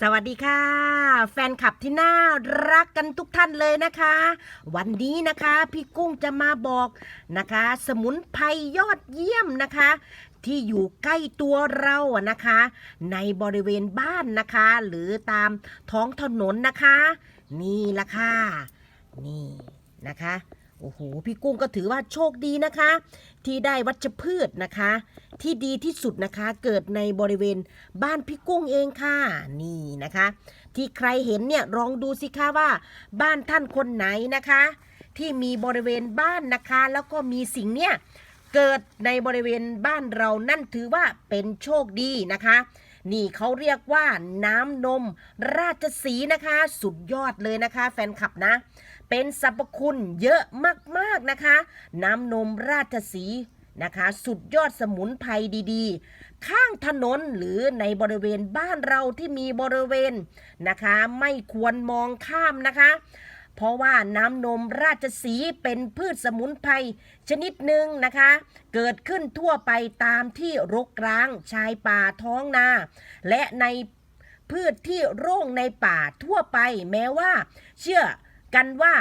สวัสดีค่ะ แฟนคลับที่น่ารักกันทุกท่านเลยนะคะ วันนี้นะคะพี่กุ้งจะมาบอกนะคะ สมุนไพรยอดเยี่ยมนะคะ ที่อยู่ใกล้ตัวเราอะนะคะ ในบริเวณบ้านนะคะ หรือตามท้องถนนนะคะ นี่ละค่ะ นี่นะคะโอ้โหพี่กุ้งก็ถือว่าโชคดีนะคะ ที่ได้วัชพืชนะคะ ที่ดีที่สุดนะคะ เกิดในบริเวณบ้านพี่กุ้งเองค่ะนี่นะคะ ที่ใครเห็นเนี่ยลองดูสิคะว่า บ้านท่านคนไหนนะคะ ที่มีบริเวณบ้านนะคะ แล้วก็มีสิ่งเนี้ยเกิดในบริเวณบ้านเรานั่นถือว่าเป็นโชคดีนะคะ นี่เขาเรียกว่าน้ำนมราชสีนะคะ สุดยอดเลยนะคะ แฟนคลับนะ เป็นสรรพคุณเยอะมากๆนะคะ น้ำนมราชสี นะคะ สุดยอดสมุนไพรดีๆ ข้างถนนหรือในบริเวณบ้านเราที่มีบริเวณนะคะ ไม่ควรมองข้ามนะคะ เพราะว่าน้ำนมราชสีเป็นพืชสมุนไพรชนิดหนึ่งนะคะ เกิดขึ้นทั่วไปตามที่รกร้างชายป่าท้องนา และในพืชที่โร่งในป่าทั่วไป แม้ว่า เชื่อกันว่า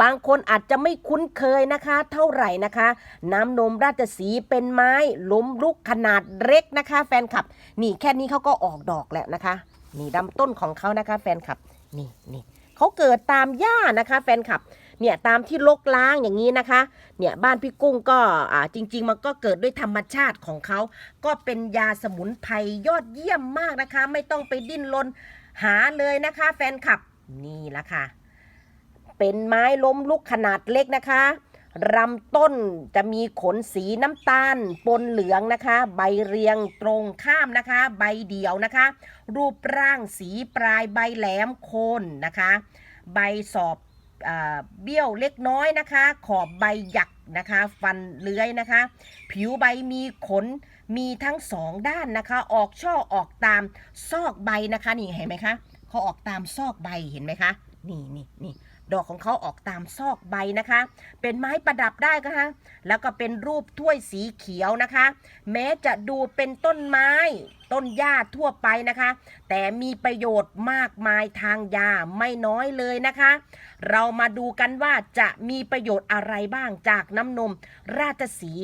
บางคนอาจจะไม่คุ้นเคยนะคะ เท่าไหร่นะคะ น้ำนมราชสีเป็นไม้ล้มลุกขนาดเล็กนะคะ แฟนคลับ นี่แค่นี้เขาก็ออกดอกแล้วนะคะ นี่ลำต้นของเขานะคะ แฟนคลับนี่นี่เขาเกิดตามหญ้านะคะ แฟนคลับเนี่ยตามที่ลกล้างอย่างนี้นะคะ เนี่ยบ้านพี่กุ้งก็อ่าจริง ๆ มันก็เกิดด้วยธรรมชาติของเขา ก็เป็นยาสมุนไพรยอดเยี่ยมมากนะคะ ไม่ต้องไปดิ้นรนหาเลยนะคะ แฟนคลับนี่ละค่ะ เป็นไม้ล้มลุกขนาดเล็กนะคะลำต้นจะมีขนสีน้ำตาล ปนเหลืองนะคะ ใบเรียงตรงข้ามนะคะ ใบเดี่ยวนะคะ รูปร่างสีปลายใบแหลมโคนนะคะ ใบสอบเบี้ยวเล็กน้อยนะคะ ขอบใบหยักนะคะ ฟันเลื้อยนะคะ ผิวใบมีขนมีทั้งสองด้านนะคะ ออกช่อออกตามซอกใบนะคะ นี่เห็นไหมคะเขาออกตามซอกใบเห็นไหมคะ นี่นี่นี่ ดอกของเขาออกตามซอกใบนะคะ เป็นไม้ประดับได้นะคะแล้วก็เป็นรูปถ้วยสีเขียวนะคะ แม้จะดูเป็นต้นไม้ต้นหญ้าทั่วไปนะคะ แต่มีประโยชน์มากมายทางยาไม่น้อยเลยนะคะ เรามาดูกันว่าจะมีประโยชน์อะไรบ้างจากน้ำนมราชสี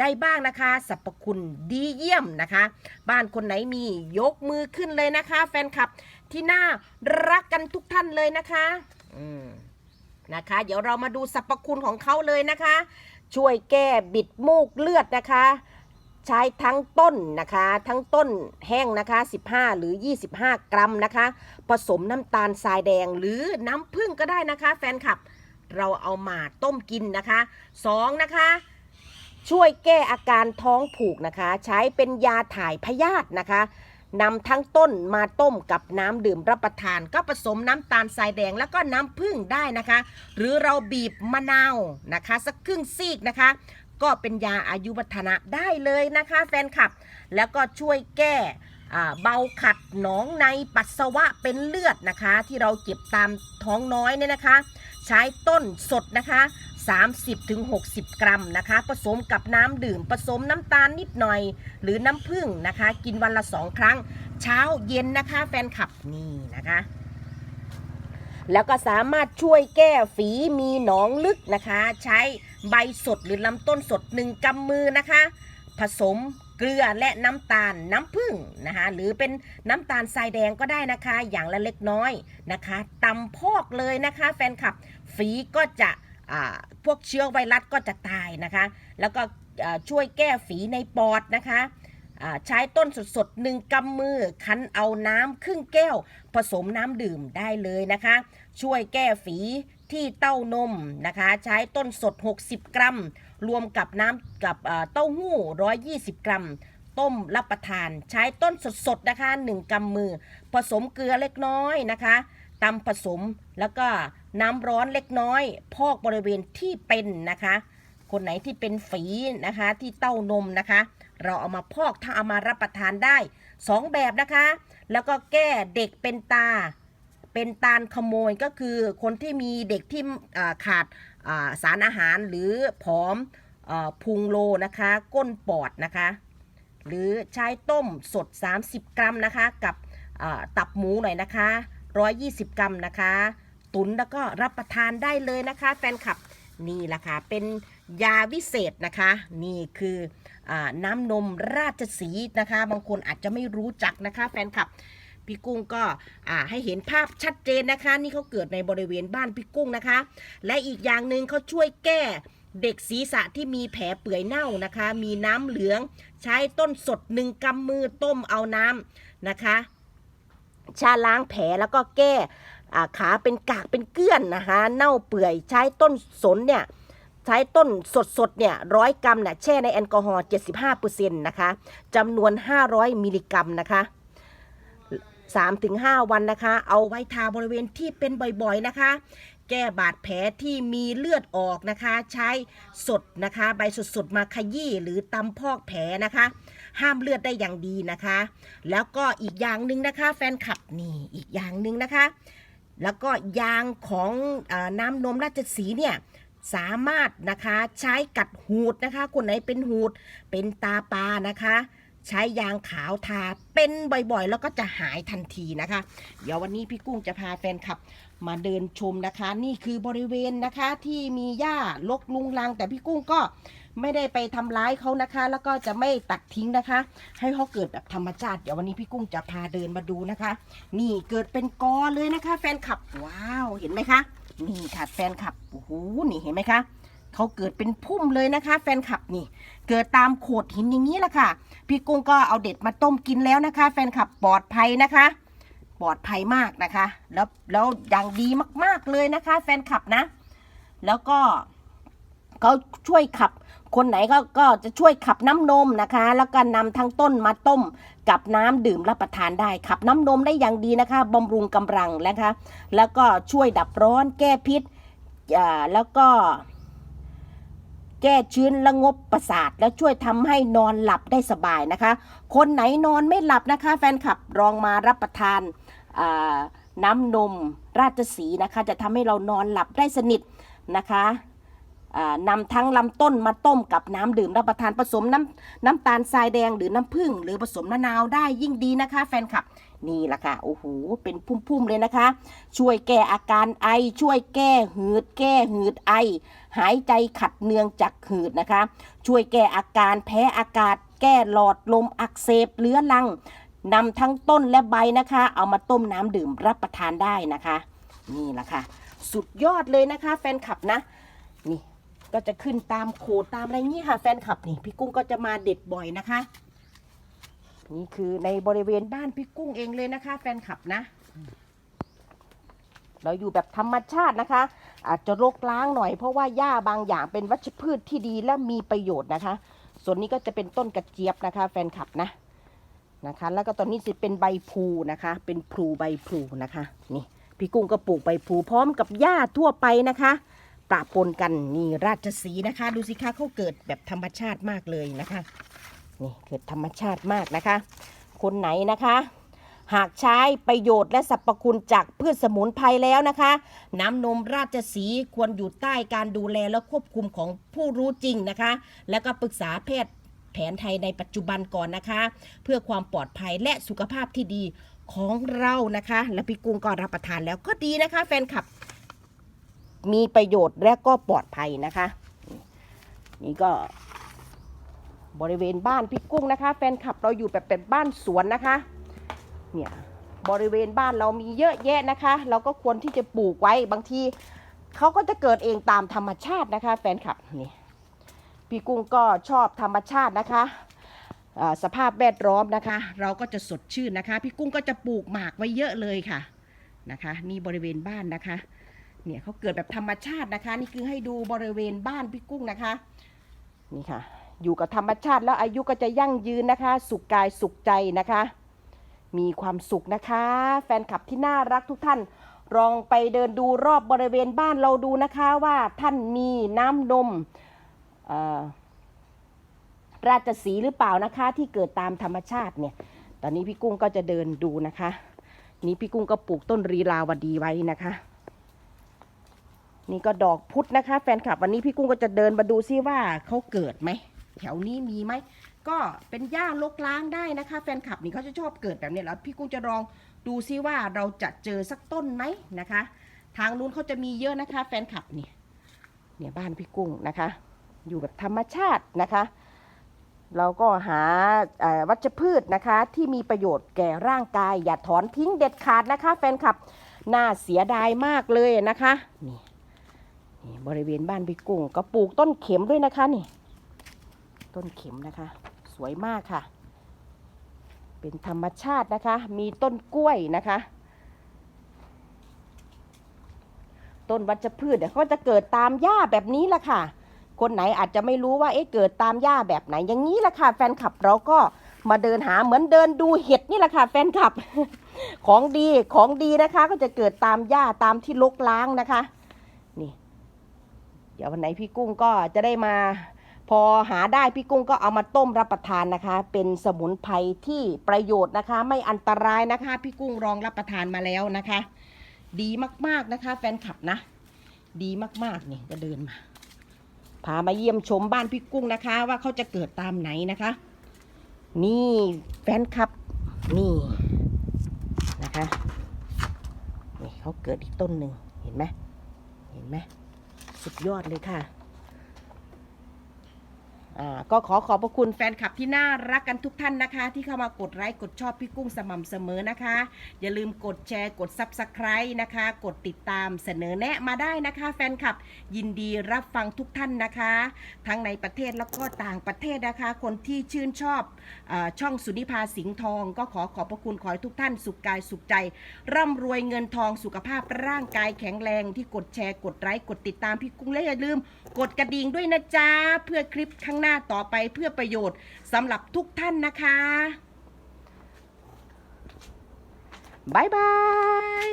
ได้บ้างนะคะสรรพคุณดีเยี่ยมนะคะ บ้านคนไหนมียกมือขึ้นเลยนะคะ แฟนคลับที่น่ารักกันทุกท่านเลยนะคะ อืม นะคะ เดี๋ยวเรามาดูสรรพคุณของเขาเลยนะคะ ช่วยแก้บิดมูกเลือดนะคะ ใช้ทั้งต้นนะคะ ทั้งต้นแห้งนะคะ 15 หรือ 25 กรัมนะคะ ผสมน้ำตาลทรายแดงหรือน้ำผึ้งก็ได้นะคะ แฟนคลับเราเอามาต้มกินนะคะสองนะคะช่วยแก้อาการท้องผูกนะคะ ใช้เป็นยาถ่ายพยาธินะคะ นำทั้งต้นมาต้มกับน้ำดื่มรับประทาน ก็ผสมน้ำตาลทรายแดงแล้วก็น้ำผึ้งได้นะคะ หรือเราบีบมะนาวนะคะ สักครึ่งซีกนะคะ ก็เป็นยาอายุวัฒนะได้เลยนะคะ แฟนคลับ แล้วก็ช่วยแก้ เบาขัดหนองในปัสสาวะเป็นเลือดนะคะ ที่เราเก็บตามท้องน้อยเนี่ยนะคะ ใช้ต้นสดนะคะ 30-60 กรัมนะคะ ผสมกับน้ำดื่ม ผสมน้ำตาลนิดหน่อย หรือน้ำผึ้งนะคะ กินวันละสองครั้ง เช้าเย็นนะคะแฟนคลับนี่นะคะแล้วก็สามารถช่วยแก้ฝีมีหนองลึกนะคะ ใช้ใบสดหรือลำต้นสดหนึ่งกำมือนะคะ ผสม เกลือและน้ำตาลน้ำผึ้งนะคะหรือเป็นน้ำตาลทรายแดงก็ได้นะคะ อย่างละเล็กน้อยนะคะตำพอกเลยนะคะ แฟนคลับฝีก็จะพวกเชื้อไวรัสก็จะตายนะคะ แล้วก็ช่วยแก้ฝีในปอดนะคะใช้ต้นสดๆหนึ่งกำมือ คั้นเอาน้ำครึ่งแก้ว ผสมน้ำดื่มได้เลยนะคะ ช่วยแก้ฝีที่เต้านมนะคะ ใช้ต้นสด 60 กรัม รวมกับน้ำกับเต้าหู้ 120 กรัม ต้มรับประทาน ใช้ต้นสดๆนะคะ 1กำมือ ผสมเกลือเล็กน้อยนะคะตำผสมแล้วก็น้ำร้อนเล็กน้อย พอกบริเวณที่เป็นนะคะ คนไหนที่เป็นฝีนะคะที่เต้านมนะคะ เราเอามาพอกถ้าเอามารับประทานได้สองแบบนะคะ แล้วก็แก้เด็กเป็นตาเป็นตาลขโมยก็คือคนที่มีเด็กที่ขาด สารอาหารหรือผอมอพุงโลนะคะ ก้นปอดนะคะ หรือใช้ต้มสด 30 กรัมนะคะ กับตับหมูหน่อยนะคะ 120 กรัมนะคะ ตุนแล้วก็รับประทานได้เลยนะคะแฟนคลับนี่แหละค่ะเป็นยาวิเศษนะคะ นี่คืออน้ำนมราชสีนะคะ บางคนอาจจะไม่รู้จักนะคะแฟนคลับ พี่กุ้งก็อ่าให้เห็นภาพชัดเจนนะคะ นี่เขาเกิดในบริเวณบ้านพี่กุ้งนะคะ และอีกอย่างหนึ่งเขาช่วยแก้เด็กศีรษะที่มีแผลเปื่อยเน่านะคะ มีน้ำเหลืองใช้ต้นสดหนึ่งกำมือต้มเอาน้ำนะคะชาล้างแผลแล้วก็แก้ขาเป็นกากเป็นเกลื่อนนะคะ เน่าเปื่อยใช้ต้นสนเนี่ยใช้ต้นสดๆเนี่ยร้อยกรัมเนี่ยแช่ในแอลกอฮอล์75%นะคะจำนวน 500 มิลลิกรัมนะคะ 3-5วันนะคะ เอาไว้ทาบริเวณที่เป็นบ่อยๆนะคะ แก้บาดแผลที่มีเลือดออกนะคะ ใช้สดนะคะ ใบสดๆมาขยี้หรือตำพอกแผลนะคะ ห้ามเลือดได้อย่างดีนะคะ แล้วก็อีกอย่างหนึ่งนะคะ แฟนคลับนี่อีกอย่างหนึ่งนะคะ แล้วก็ยางของอน้ำนมราชสีเนี่ยสามารถนะคะใช้กัดหูดนะคะ คนไหนเป็นหูดเป็นตาปลานะคะ ใช้ยางขาวทาเป็นบ่อยๆ แล้วก็จะหายทันทีนะคะ เดี๋ยววันนี้พี่กุ้งจะพาแฟนคลับมาเดินชมนะคะ นี่คือบริเวณนะคะที่มีหญ้าลกลุงลัง แต่พี่กุ้งก็ไม่ได้ไปทำร้ายเขานะคะ แล้วก็จะไม่ตัดทิ้งนะคะ ให้เขาเกิดแบบธรรมชาติ เดี๋ยววันนี้พี่กุ้งจะพาเดินมาดูนะคะ นี่เกิดเป็นกอเลยนะคะ แฟนคลับว้าวเห็นไหมคะ นี่ค่ะแฟนคลับโอ้โหนี่เห็นไหมคะ เขาเกิดเป็นพุ่มเลยนะคะ แฟนคลับนี่ เกิดตามโขดหินอย่างนี้แหละค่ะ พี่กุ้งก็เอาเด็ดมาต้มกินแล้วนะคะ แฟนคลับปลอดภัยนะคะ ปลอดภัยมากนะคะ แล้วแล้วอย่างดีมากๆเลยนะคะ แฟนคลับนะ แล้วก็เขาช่วยขับ คนไหนก็ก็จะช่วยขับน้ำนมนะคะ แล้วก็นำทั้งต้นมาต้มกับน้ำดื่มรับประทานได้ ขับน้ำนมได้อย่างดีนะคะบำรุงกำลังนะคะ แล้วก็ช่วยดับร้อนแก้พิษอ่าแล้วก็ แก้ชื้นระงบประสาท แล้วช่วยทำให้นอนหลับได้สบายนะคะ คนไหนนอนไม่หลับนะคะ แฟนคลับลองมารับประทานน้ำนมราชสีนะคะ จะทำให้เรานอนหลับได้สนิทนะคะนำทั้งลำต้นมาต้มกับน้ำดื่มรับประทานผสมน้ำน้ำตาลทรายแดงหรือน้ำผึ้งหรือผสมมะนาวได้ยิ่งดีนะคะ แฟนคลับ นี่แหละค่ะโอ้โหเป็นพุ่มๆเลยนะคะ ช่วยแก้อาการไอ ช่วยแก้หืด แก้หืดไอ หายใจขัดเนืองจากหืดนะคะ ช่วยแก้อาการแพ้อากาศ แก้หลอดลมอักเสบเรื้อรังนำทั้งต้นและใบนะคะ เอามาต้มน้ำดื่มรับประทานได้นะคะ นี่แหละค่ะ สุดยอดเลยนะคะ แฟนคลับนะ นี่ก็จะขึ้นตามโขดตามอะไรนี่ค่ะ แฟนคลับนี่พี่กุ้งก็จะมาเด็ดบ่อยนะคะ นี่คือในบริเวณบ้านพี่กุ้งเองเลยนะคะ แฟนคลับนะ เราอยู่แบบธรรมชาตินะคะ อาจจะรกล้างหน่อย เพราะว่าหญ้าบางอย่างเป็นวัชพืชที่ดีและมีประโยชน์นะคะ ส่วนนี้ก็จะเป็นต้นกระเจี๊ยบนะคะ แฟนคลับนะนะคะ แล้วก็ตอนนี้จะเป็นใบพลูนะคะ เป็นพลูใบพลูนะคะ นี่พี่กุ้งก็ปลูกใบพลูพร้อมกับหญ้าทั่วไปนะคะปะปนกันนี่ราชสีนะคะ ดูสิคะเขาเกิดแบบธรรมชาติมากเลยนะคะ นี่เกิดธรรมชาติมากนะคะ คนไหนนะคะ หากใช้ประโยชน์และสรรพคุณจากพืชสมุนไพรแล้วนะคะ น้ำนมราชสีควรอยู่ใต้การดูแลและควบคุมของผู้รู้จริงนะคะ แล้วก็ปรึกษาแพทย์แผนไทยในปัจจุบันก่อนนะคะ เพื่อความปลอดภัยและสุขภาพที่ดีของเรานะคะ และพี่กุ้งก็รับประทานแล้วก็ดีนะคะ แฟนคลับ มีประโยชน์และก็ปลอดภัยนะคะ นี่ก็ บริเวณบ้านพี่กุ้งนะคะ แฟนคลับเราอยู่แบบเป็นบ้านสวนนะคะ เนี่ยบริเวณบ้านเรามีเยอะแยะนะคะ เราก็ควรที่จะปลูกไว้บางทีเขาก็จะเกิดเองตามธรรมชาตินะคะ แฟนคลับนี่พี่กุ้งก็ชอบธรรมชาตินะคะสภาพแวดล้อมนะคะ เราก็จะสดชื่นนะคะพี่กุ้งก็จะปลูกหมากไว้เยอะเลยค่ะนะคะ นี่บริเวณบ้านนะคะ เนี่ยเขาเกิดแบบธรรมชาตินะคะ นี่คือให้ดูบริเวณบ้านพี่กุ้งนะคะ นี่ค่ะ อยู่กับธรรมชาติแล้วอายุก็จะยั่งยืนนะคะ สุขกายสุขใจนะคะ มีความสุขนะคะ แฟนคลับที่น่ารักทุกท่าน ลองไปเดินดูรอบบริเวณบ้านเราดูนะคะว่าท่านมีน้ำนมราชสีห์หรือเปล่านะคะที่เกิดตามธรรมชาติเนี่ย ตอนนี้พี่กุ้งก็จะเดินดูนะคะ นี่พี่กุ้งก็ปลูกต้นรีลาวดีไว้นะคะ นี่ก็ดอกพุธนะคะ แฟนคลับวันนี้พี่กุ้งก็จะเดินมาดูซิว่าเขาเกิดไหม แถวนี้มีไหมก็เป็นหญ้าลกล้างได้นะคะ แฟนคลับนี่เขาจะชอบเกิดแบบนี้แล้วพี่กุ้งจะลองดูซิว่าเราจะเจอสักต้นไหมนะคะ ทางนู้นเขาจะมีเยอะนะคะ แฟนคลับนี่เนี่ยบ้านพี่กุ้งนะคะ อยู่แบบธรรมชาตินะคะ เราก็หาวัชพืชนะคะ ที่มีประโยชน์แก่ร่างกาย อย่าถอนทิ้งเด็ดขาดนะคะ แฟนคลับน่าเสียดายมากเลยนะคะนี่บริเวณบ้านพี่กุ้งก็ปลูกต้นเข็มด้วยนะคะนี่ ต้นเข็มนะคะ สวยมากค่ะ เป็นธรรมชาตินะคะ มีต้นกล้วยนะคะ ต้นวัชพืชเนี่ยเขาจะเกิดตามหญ้าแบบนี้แหละค่ะ คนไหนอาจจะไม่รู้ว่าเอ๊ะเกิดตามหญ้าแบบไหนอย่างนี้แหละค่ะ แฟนคลับเราก็มาเดินหาเหมือนเดินดูเห็ดนี่แหละค่ะ แฟนคลับ ของดีของดีนะคะ ก็จะเกิดตามหญ้าตามที่ลกล้างนะคะ นี่ เดี๋ยววันไหนพี่กุ้งก็จะได้มา พอหาได้พี่กุ้งก็เอามาต้มรับประทานนะคะ เป็นสมุนไพรที่ประโยชน์นะคะ ไม่อันตรายนะคะ พี่กุ้งลองรับประทานมาแล้วนะคะ ดีมากๆนะคะ แฟนคลับนะ ดีมากๆนี่ก็เดินมาพามาเยี่ยมชมบ้านพี่กุ้งนะคะ ว่าเขาจะเกิดตามไหนนะคะ นี่แฟนคลับนี่นะคะนี่เขาเกิดอีกต้นหนึ่งเห็นไหมเห็นไหมสุดยอดเลยค่ะ ก็ขอขอบพระคุณแฟนคลับที่น่ารักกันทุกท่านนะคะ ที่เข้ามากดไลค์กดชอบพี่กุ้งสม่ำเสมอนะคะ อย่าลืมกดแชร์กด Subscribe นะคะ กดติดตามเสนอแนะมาได้นะคะ แฟนคลับยินดีรับฟังทุกท่านนะคะ ทั้งในประเทศแล้วก็ต่างประเทศนะคะ คนที่ชื่นชอบออช่องสุนิพาสิงห์ทอง ก็ขอขอบพระคุณขอให้ทุกท่านสุขกายสุขใจ ร่ำรวยเงินทองสุขภาพร่างกายแข็งแรงที่กดแชร์กดไลค์กดติดตามพี่กุ้งและอย่าลืม กดกระดิ่งด้วยนะจ๊ะเพื่อคลิปข้างหน้าต่อไปเพื่อประโยชน์สำหรับทุกท่านนะคะบายบาย